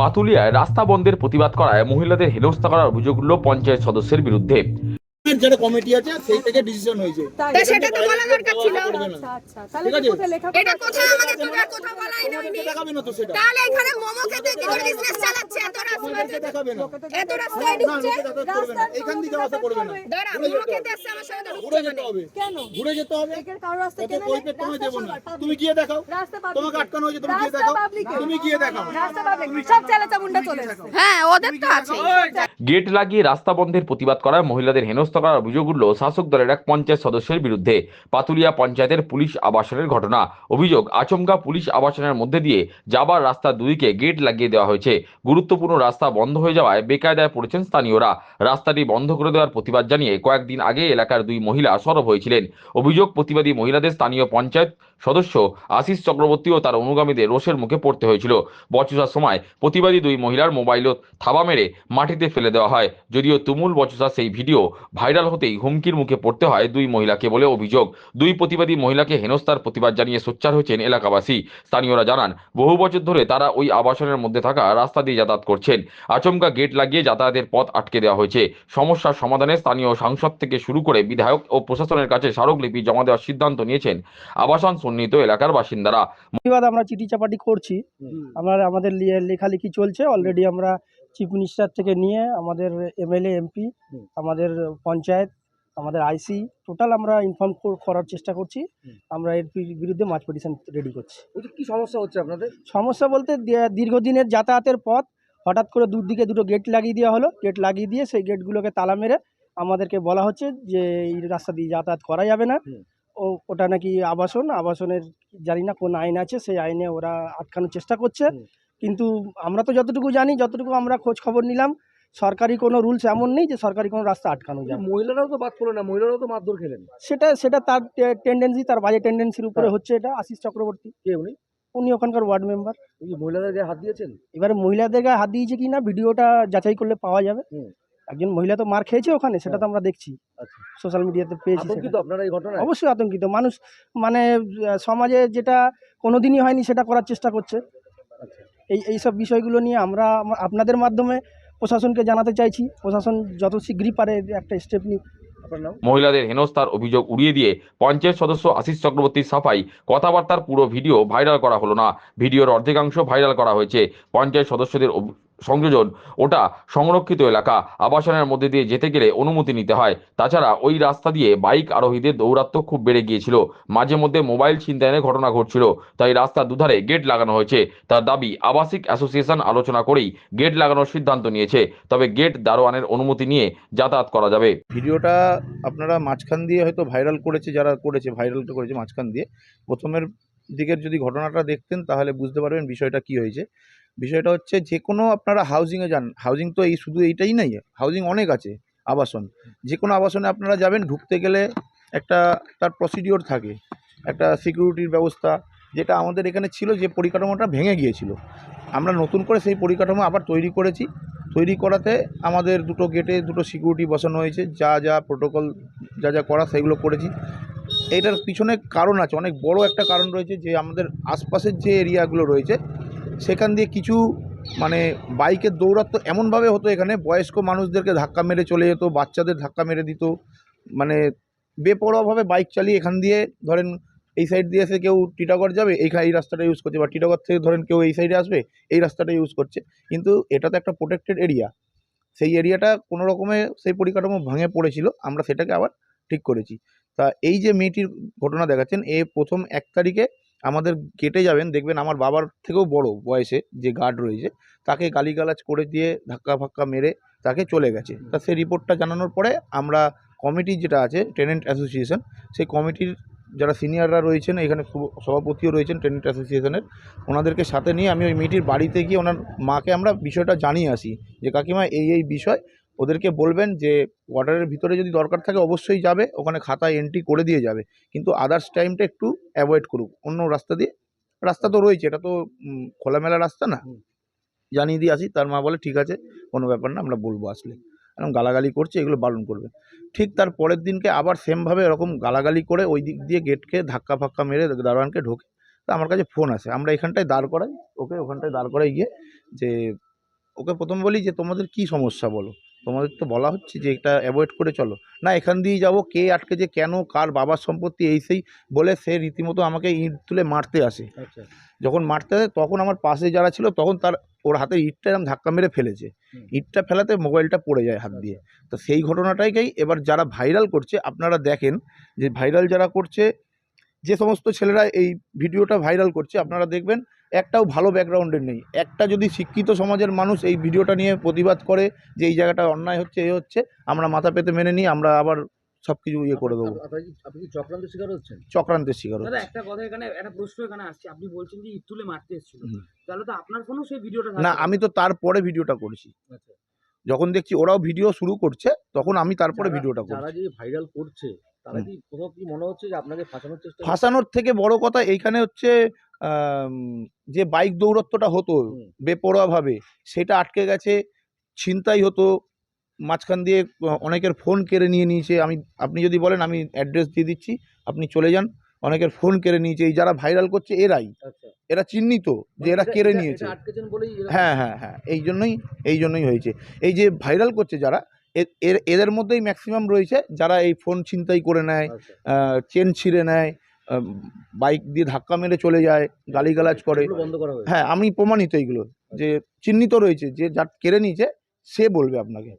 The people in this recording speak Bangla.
পাতুলিয়ায় রাস্তা বন্ধের প্রতিবাদ করায় মহিলাদের হেনস্থা করার অভিযোগ উঠল পঞ্চায়েত সদস্যের বিরুদ্ধে। যেটা কমিটি আছে সেই থেকে ডিসিশন হয়েছে। সেটা তো বলা দরকার ছিল। আচ্ছা আচ্ছা তাহলে ঠিক কি আছে? কোথায় লেখা এটা কোথাও আমাদের তোমরা কোথাও বলাই হয়নি। দেখাবে না তো সেটা। তাহলে এখানে মোমো খেতে কি করে বিজনেস চালাচ্ছে? এত তোমাদেরকে দেখাবে না। এত রাস্তায় ঢুকছে? লোকে যাতায়াত করবে না। এখান দিয়ে যাওয়া করবে না। দাঁড়া মোমো খেতে আসছে আমার সঙ্গে ঘুরে যেতে মানে। হবে। কেন? ঘুরে যেতে হবে। একের কারও রাস্তা কত কেন কৈফিয়ত তোমায় দেবো না। তুমি গিয়ে দেখাও। রাস্তা তোমাকে আটকানো হয়েছে তুমি গিয়ে দেখাও। তুমি গিয়ে দেখাও। রাস্তা পাবলিক সব চালাচা মুন্ডা চলে হ্যাঁ ওদের তো আছে। গেট লাগিয়ে রাস্তা বন্ধের প্রতিবাদ করায় মহিলাদের হেনস্থা করার অভিযোগ উঠল, শাসক দলের এক পঞ্চায়েত সদস্যের বিরুদ্ধে পাতুলিয়া পঞ্চায়েতের পুলিশ আবাসনের ঘটনা। অভিযোগ, আচমকা পুলিশ আবাসনের মধ্যে দিয়ে যাবার রাস্তা দুদিকে গেট লাগিয়ে দেওয়া হয়েছে। গুরুত্বপূর্ণ রাস্তা বন্ধ হয়ে যাওয়ায় বেকায়দায় পড়েছেন স্থানীয়রা। রাস্তাটি বন্ধ করে দেওয়ার প্রতিবাদ জানিয়ে কয়েকদিন আগে এলাকার দুই মহিলা সরব হয়েছিলেন। অভিযোগ, প্রতিবাদী মহিলাদের স্থানীয় পঞ্চায়েত সদস্য আশিস চক্রবর্তী ও তার অনুগামীদের রোষের মুখে পড়তে হয়েছিল। বচসার সময় প্রতিবাদী দুই মহিলার মোবাইলও থাবা মেরে মাটিতে ফেলে দেওয়া হয়। যদিও তুমুল বচসার সেই ভিডিও ভাইরাল হতেই হুমকির মুখে পড়তে হয় দুই মহিলাকে বলে অভিযোগ। দুই প্রতিবাদী মহিলাকে হেনস্থার প্রতিবাদ জানিয়ে সোচ্চার হয়েছেন এলাকাবাসী। স্থানীয়রা জানান বহু বছর ধরে তারা ওই আবাসনের মধ্যে থাকা রাস্তা দিয়ে যাতায়াত করছেন। আচমকা গেট লাগিয়ে যাতায়াতের পথ আটকে দেওয়া হয়েছে। সমস্যার সমাধানে স্থানীয় সাংসদ থেকে শুরু করে বিধায়ক ও প্রশাসনের কাছে স্মারকলিপি জমা দেওয়ার সিদ্ধান্ত নিয়েছেন আবাসন সন্নিহিত এলাকার বাসিন্দারা। প্রতিবাদ আমরা চিঠি চাপাটি করছি আমরা আমাদের লেখালেখি চলছে। অলরেডি আমরা চিফ মিনিস্টার থেকে নিয়ে আমাদের এমএলএ এমপি আমাদের পঞ্চায়েত আমাদের আইসি টোটাল আমরা ইনফর্ম করার চেষ্টা করছি। আমরা এর বিরুদ্ধে মাছ পিটিশন রেডি করছি। কি সমস্যা হচ্ছে আপনাদের? সমস্যা বলতে দীর্ঘদিনের যাতায়াতের পথ হঠাৎ করে দুদিকে দুটো গেট লাগিয়ে দেওয়া হলো। গেট লাগিয়ে দিয়ে সেই গেটগুলোকে তালা মেরে আমাদেরকে বলা হচ্ছে যে এই রাস্তা দিয়ে যাতায়াত করা যাবে না। ও ওটা নাকি আবাসন আবাসনের জানি না কোন আইন আছে সেই আইনে ওরা আটকানোর চেষ্টা করছে। কিন্তু আমরা তো যতটুকু জানি যতটুকু আমরা খোঁজ খবর নিলাম সরকারি কোনো রুলস এমন নেই যে সরকারি কোনো রাস্তা আটকানো যায় মহিলারাও তো বাদ পড়ল না মহিলারাও তো মারধর খেলেন। সেটা সেটা তার টেন্ডেন্সি তার বাজে টেন্ডেন্সির উপরে হ্যাঁ। হচ্ছে এটা আশিস চক্রবর্তী। কে উনি? উনি ওখানকার ওয়ার্ড মেম্বার মহিলাদের গায়ে হাত দিয়েছেন? এবারে মহিলাদের গায়ে হাত দিয়েছে কি না ভিডিওটা যাচাই করলে পাওয়া যাবে। একজন মহিলা তো মার খেয়েছে ওখানে সেটা তো আমরা দেখছি। আচ্ছা। সোশ্যাল মিডিয়াতে পেয়েছি আপনারা এই ঘটনায়? অবশ্যই আতঙ্কিত। মানুষ মানে সমাজে যেটা কোনোদিনই হয়নি সেটা করার চেষ্টা করছে। আচ্ছা। এই সব বিষয়গুলো নিয়ে আমরা আপনাদের মাধ্যমে প্রশাসনকে জানাতে চাইছি। প্রশাসন যত শীঘ্রই পারে একটা স্টেপ নিক। মহিলাদের হেনস্থার অভিযোগ উড়িয়ে দিয়ে পঞ্চায়েত সদস্য আশিস চক্রবর্তীর সাফাই কথাবার্তার পুরো ভিডিও ভাইরাল করা হলো না। ভিডিওর অর্ধেকাংশ ভাইরাল করা হয়েছে। পঞ্চায়েত সদস্যদের সংযোজন। ওটা সংরক্ষিত এলাকা। আবাসনের মধ্যে দিয়ে যেতে গেলে অনুমতি নিতে হয়। তাছাড়া ওই রাস্তা দিয়ে বাইক আরোহীদের দৌরাত্ম্য খুব বেড়ে গিয়েছিল। মাঝে মধ্যে মোবাইল ছিনতাইয়ের ঘটনা ঘটছিল। তাই রাস্তার দুধারে গেট লাগানো হয়েছে। তার দাবি, আবাসিক অ্যাসোসিয়েশন আলোচনা করেই গেট লাগানোর সিদ্ধান্ত নিয়েছে। তবে গেট দারোয়ানের অনুমতি নিয়ে যাতায়াত করা যাবে। ভিডিওটা আপনারা মাঝখান দিয়ে হয়তো ভাইরাল করেছে, যারা করেছে ভাইরালটা করেছে মাঝখান দিয়ে। প্রথমের দিকের যদি ঘটনাটা দেখতেন, তাহলে বুঝতে পারবেন বিষয়টা কি হয়েছে। বিষয়টা হচ্ছে যে কোনো আপনারা হাউজিংয়ে যান হাউজিং তো এই শুধু এইটাই নাই হাউজিং অনেক আছে, আবাসন। যে কোনো আবাসনে আপনারা যাবেন, ঢুকতে গেলে একটা তার প্রসিডিওর থাকে, একটা সিকিউরিটির ব্যবস্থা, যেটা আমাদের এখানে ছিল যে পরিকাঠামোটা ভেঙে গিয়েছিল। আমরা নতুন করে সেই পরিকাঠামো আবার তৈরি করেছি। তৈরি করাতে আমাদের দুটো গেটে দুটো সিকিউরিটি বসানো হয়েছে, যা যা প্রোটোকল যা যা করা সেগুলো করেছি। এটার পিছনে কারণ আছে, অনেক বড় একটা কারণ রয়েছে যে আমাদের আশপাশের যে এরিয়াগুলো রয়েছে সেখান দিয়ে কিছু মানে বাইকের দৌরাত্ম এমনভাবে হতো এখানে, বয়স্ক মানুষদেরকে ধাক্কা মেরে চলে যেত, বাচ্চাদের ধাক্কা মেরে দিত মানে বেপরোয়াভাবে বাইক চালিয়ে এখান দিয়ে ধরেন এই সাইড দিয়ে এসে কেউ টিটাগড় যাবে এইখানে এই রাস্তাটা ইউজ করছে, বা টিটাগড় থেকে ধরেন কেউ এই সাইডে আসবে, এই রাস্তাটা ইউজ করছে। কিন্তু এটা তো একটা প্রোটেক্টেড এরিয়া সেই এরিয়াটা কোনো রকমে সেই পরিকাঠামো ভেঙে পড়েছিল, আমরা সেটাকে আবার ঠিক করেছি। তা এই যে মেয়েটির ঘটনা দেখাচ্ছেন, এ প্রথম এক তারিখে আমাদের গেটে যাবেন, দেখবেন আমার বাবার থেকেও বড় বয়সে যে গার্ড রয়েছে, তাকে গালিগালাজ করে দিয়ে ধাক্কা ফাক্কা মেরে তাকে চলে গেছে। তা সেই রিপোর্টটা জানানোর পরে আমরা কমিটি যেটা আছে টেনেন্ট অ্যাসোসিয়েশন সেই কমিটির যারা সিনিয়ররা রয়েছেন, এখানে সভাপতিও রয়েছেন টেনেন্ট অ্যাসোসিয়েশনের ওনাদেরকে সাথে নিয়ে আমি ওই মেয়েটির বাড়িতে গিয়ে ওনার মাকে আমরা বিষয়টা জানিয়ে আসি যে, কাকিমা, এই এই বিষয় ওদেরকে বলবেন যে ওয়াটারের ভিতরে যদি দরকার থাকে অবশ্যই যাবে ওখানে খাতায় এন্ট্রি করে দিয়ে যাবে। কিন্তু আদার্স টাইমটা একটু অ্যাভয়েড করুক। অন্য রাস্তা দিয়ে রাস্তা তো রয়েছে এটা তো খোলামেলা রাস্তা না। জানিয়ে দিয়ে আসি তার মা বলে ঠিক আছে কোনো ব্যাপার না আমরা বলব আসলে। এরকম গালাগালি করছে এগুলো বারণ করবে। ঠিক তার পরের দিনকে আবার সেমভাবে এরকম গালাগালি করে ওই দিক দিয়ে গেটকে ধাক্কা ফাক্কা মেরে দারোয়ানকে ঢোকে। তা আমার কাছে ফোন আসে আমরা এখানটায় দাঁড় করাই ওকে ওখানটায় দাঁড় করাই গিয়ে যে ওকে প্রথম বলি যে তোমাদের কি সমস্যা বলো? তোমাদের তো বলা হচ্ছে যে এটা অ্যাভয়েড করে চলো। না এখান দিয়েই যাব কে আটকেছে কেন কার বাবার সম্পত্তি এই সেই বলে সে রীতিমতো আমাকে ইট তুলে মারতে আসে। আচ্ছা। যখন মারতে আসে তখন আমার পাশে যারা ছিল তখন তার ওর হাতে ইটটা এরকম ধাক্কা মেরে ফেলেছে। ইটটা ফেলাতে মোবাইলটা পড়ে যায় হাত দিয়ে। তো সেই ঘটনাটাইকেই এবার যারা ভাইরাল করছে আপনারা দেখেন যে ভাইরাল যারা করছে যে সমস্ত ছেলেরা এই ভিডিওটা ভাইরাল করছে আপনারা দেখবেন একটাও ভালো ব্যাকগ্রাউন্ডের নেই। একটা যদি শিক্ষিত সমাজের মানুষ এই ভিডিওটা নিয়ে প্রতিবাদ করে যে এই জায়গাটা অন্যায় হচ্ছে এ হচ্ছে আমরা মাথা পেতে মেনে নিই আমরা আবার সব কিছু ইয়ে করে দেবো। আপ- আপনি কি- চক্রান্ত শিকার হচ্ছেন? চক্রান্তের শিকার হচ্ছে। দাদা একটা কথা এখানে একটা প্রশ্ন এখানে আসছে। আপনি বলছেন যে ইট তুলে মারতে এসেছিল। তাহলে তো আপনার ফোনও সেই ভিডিওটা না আমি তো তারপরে ভিডিওটা করছি। আচ্ছা। যখন দেখছি ওরাও ভিডিও শুরু করছে তখন আমি তারপরে ভিডিওটা যারা করছি। যে ভাইরাল করছে মনে ফাঁসানোর থেকে বড় কথা এইখানে হচ্ছে যে বাইক দৌরত্বটা হতো। বেপরোয়াভাবে সেটা আটকে গেছে ছিনতাই হতো মাঝখান দিয়ে অনেকের ফোন কেড়ে নিয়ে নিয়েছে আমি আপনি যদি বলেন আমি অ্যাড্রেস দিয়ে দিচ্ছি আপনি চলে যান অনেকের ফোন কেড়ে নিয়েছে এই যারা ভাইরাল করছে এরাই আচ্ছা। এরা চিহ্নিত যে এরা কেড়ে নিয়েছে। হ্যাঁ হ্যাঁ হ্যাঁ এই জন্যই এই জন্যই হয়েছে। এই যে ভাইরাল করছে যারা এর এদের মধ্যেই ম্যাক্সিমাম রয়েছে। যারা এই ফোন ছিনতাই করে নেয় আচ্ছা। চেন ছিঁড়ে নেয় বাইক দিয়ে ধাক্কা মেরে চলে যায় গালিগালাজ করে। হ্যাঁ আমি প্রমাণিত এইগুলো যে চিহ্নিত রয়েছে যে যার কেড়ে নিয়েছে সে বলবে আপনাকে।